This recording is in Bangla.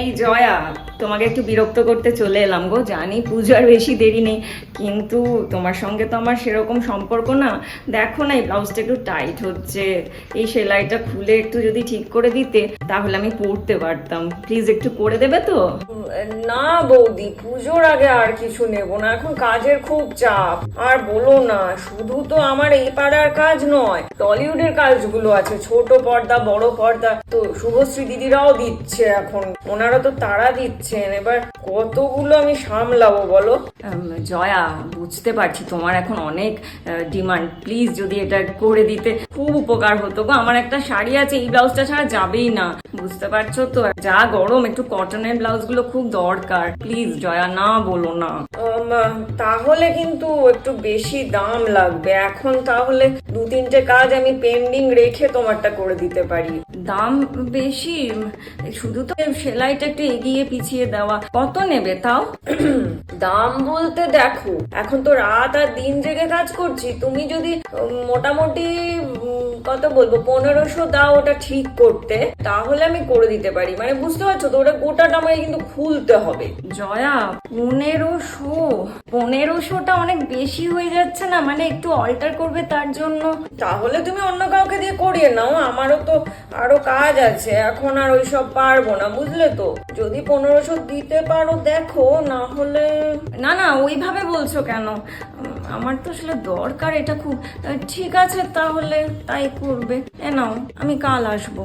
এই জয়া, তোমাকে একটু বিরক্ত করতে চলে এলাম গো। জানি পুজো আর বেশি দেরি নেই, কিন্তু তোমার সঙ্গে তো আমার সেরকম সম্পর্ক না। দেখো না, এই ব্লাউজটা একটু টাইট হচ্ছে। এই সেলাইটা খুলে একটু যদি ঠিক করে দিতে, তাহলে আমি পরতে পারতাম। প্লিজ একটু করে দেবে তো? না বৌদি, পুজোর আগে আর কিছু নেব না। এখন কাজের খুব চাপ। আর বলো না, শুধু তো আমার এই পাড়ার কাজ নয়, টলিউডের কাজগুলো আছে। ছোট পর্দা, বড় পর্দা, তো শুভশ্রী দিদিরাও দিচ্ছে এখন। ওনারা তো তারা দিচ্ছেন এবার কতগুলো আমি সামলাবো বলো? জয়া বুঝতে পারছি তোমার এখন অনেক ডিমান্ড প্লিজ যদি এটা করে দিতে খুব উপকার হতো গো। আমার একটা শাড়ি আছে এই ব্লাউজটা ছাড়া যাবেই না। বুঝতে পারছ তো? যা গরম একটু কটনের ব্লাউজগুলো খুব দরকার। প্লিজ জয়া না বলো না। তাহলে কিন্তু একটু বেশি দাম লাগবে। এখন তাহলে দু তিনটে কাজ আমি পেন্ডিং রেখে তোমারটা করে দিতে পারি। দাম বেশি শুধু তো সেলাইটা একটু এগিয়ে পিছিয়ে দেওয়া। কত নেবে তাও? দাম বলতে দেখো এখন তো রাত আর দিন জেগে কাজ করছি তুমি যদি মোটামুটি কত বলব পনেরোশো দাও ওটা ঠিক করতে তাহলে আমি করে দিতে পারি। মানে বুঝতে পারছ তো ওটা গোটাটা আমাকে কিন্তু খুলতে হবে। জয়া পনেরোশো পনেরোশোটা অনেক বেশি হয়ে যাচ্ছে না? মানে একটু অল্টার করবে তার জন্য? তাহলে তুমি অন্য কাউকে দিয়ে করিয়ে নাও আমারও তো আরও কাজ আছে, এখন আর ওইসব পারব না, বুঝলে তো? যদি পনেরোশো দিতে পারো, দেখো, না হলে না না, ওইভাবে বলছো কেন? আমার তো আসলে দরকার এটা খুব। ঠিক আছে, তাহলে তাই করবে। এ নাও, আমি কাল আসব।